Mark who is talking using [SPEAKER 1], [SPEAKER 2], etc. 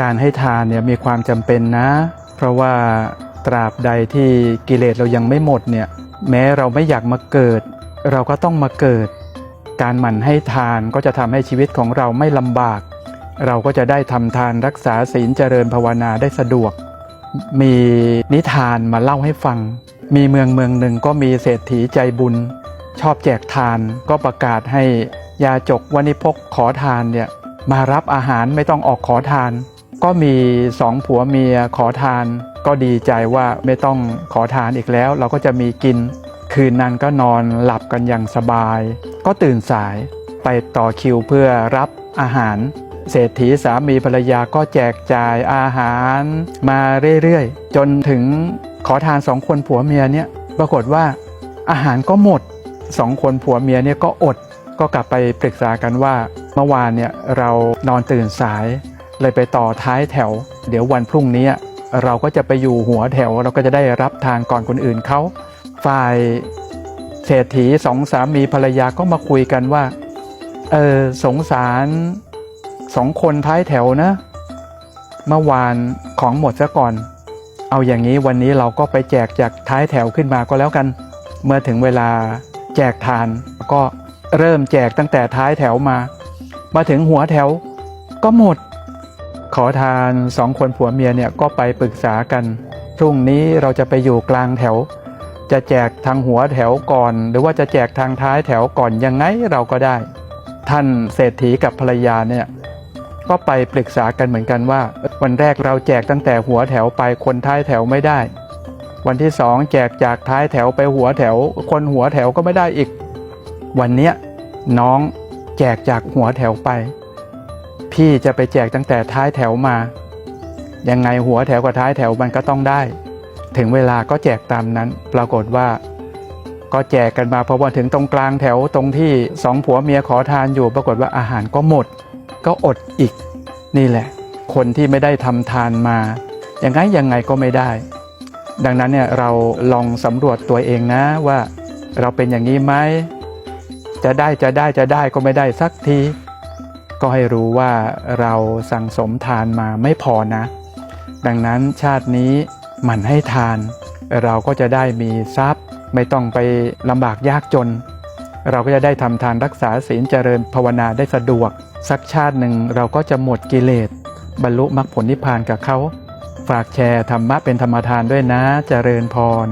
[SPEAKER 1] การให้ทานเนี่ยมีความจำเป็นนะ เพราะว่าตราบใดที่กิเลสเรายังไม่หมดเนี่ยแม้เราไม่อยากมาเกิด เราก็ต้องมาเกิด การหมั่นให้ทานก็จะทำให้ชีวิตของเราไม่ลำบาก เราก็จะได้ทำทานรักษาศีลเจริญภาวนาได้สะดวก มีนิทานมาเล่าให้ฟัง มีเมืองเมืองหนึ่งก็มีเศรษฐีใจบุญ ชอบแจกทานก็ประกาศให้ยาจกวณิพกขอทานเนี่ยมารับอาหารไม่ต้องออกขอทาน ก็มีสองผัวเมียขอทาน ก็ดีใจว่าไม่ต้องขอทานอีกแล้ว เราก็จะมีกิน คืนนั้นก็นอนหลับกันอย่างสบาย ก็ตื่นสายไปต่อคิวเพื่อรับอาหาร เศรษฐีสามีภรรยาก็แจกจ่ายอาหารมาเรื่อยๆ จนถึงขอทานสองคนผัวเมียเนี่ยปรากฏว่าอาหารก็หมดสองคนผัวเมียเนี่ยก็อดก็กลับไปปรึกษากันว่าเมื่อวานเนี่ยเรานอนตื่นสาย เลยไปต่อท้ายแถว เดี๋ยววันพรุ่งนี้เราก็จะไปอยู่หัวแถวเราก็จะได้รับทานก่อนคนอื่นเขาฝ่ายเศรษฐีสองสามีภรรยาก็มาคุยกันว่า เออสงสารสองคนท้ายแถวนะ เมื่อวานของหมดซะก่อน เอาอย่างนี้วันนี้เราก็ไปแจกจากท้ายแถวขึ้นมาก็แล้วกัน เมื่อถึงเวลาแจกทานก็เริ่มแจกตั้งแต่ท้ายแถวมา มาถึงหัวแถวก็หมด ขอทานสองคนผัวเมียเนี่ยก็ไปปรึกษากัน พรุ่งนี้เราจะไปอยู่กลางแถว จะแจกทางหัวแถวก่อน หรือว่าจะแจกทางท้ายแถวก่อนยังไงเราก็ได้ ท่านเศรษฐีกับภรรยาเนี่ยก็ไปปรึกษากันเหมือนกันว่า วันแรกเราแจกตั้งแต่หัวแถวไปคนท้ายแถวไม่ได้ วันที่สองแจกจากท้ายแถวไปหัวแถว คนหัวแถวก็ไม่ได้อีก วันเนี้ยน้องแจกจากหัวแถวไป พี่จะไปแจกตั้งแต่ท้ายแถวมา ยังไงหัวแถวกับท้ายแถวมันก็ต้องได้ ถึงเวลาก็แจกตามนั้น ปรากฏว่า ก็แจกกันมาพอมาถึงตรงกลางแถวตรงที่สองผัวเมียขอทานอยู่ ปรากฏว่าอาหารก็หมด ก็อดอีก นี่แหละ คนที่ไม่ได้ทำทานมายังไงยังไงก็ไม่ได้ ดังนั้นเนี่ยเราลองสำรวจตัวเองนะว่า เราเป็นอย่างนี้ไหมจะได้จะได้จะได้ก็ไม่ได้สักที ก็ให้รู้ว่าเราสั่งสมทานมาไม่พอนะ ดังนั้นชาตินี้หมั่นให้ทาน เราก็จะได้มีทรัพย์ ไม่ต้องไปลำบากยากจน เราก็จะได้ทำทานรักษาศีลเจริญภาวนาได้สะดวก สักชาติหนึ่งเราก็จะหมดกิเลส บรรลุมรรคผลนิพพานกับเขา ฝากแชร์ธรรมะเป็นธรรมทานด้วยนะ เจริญพร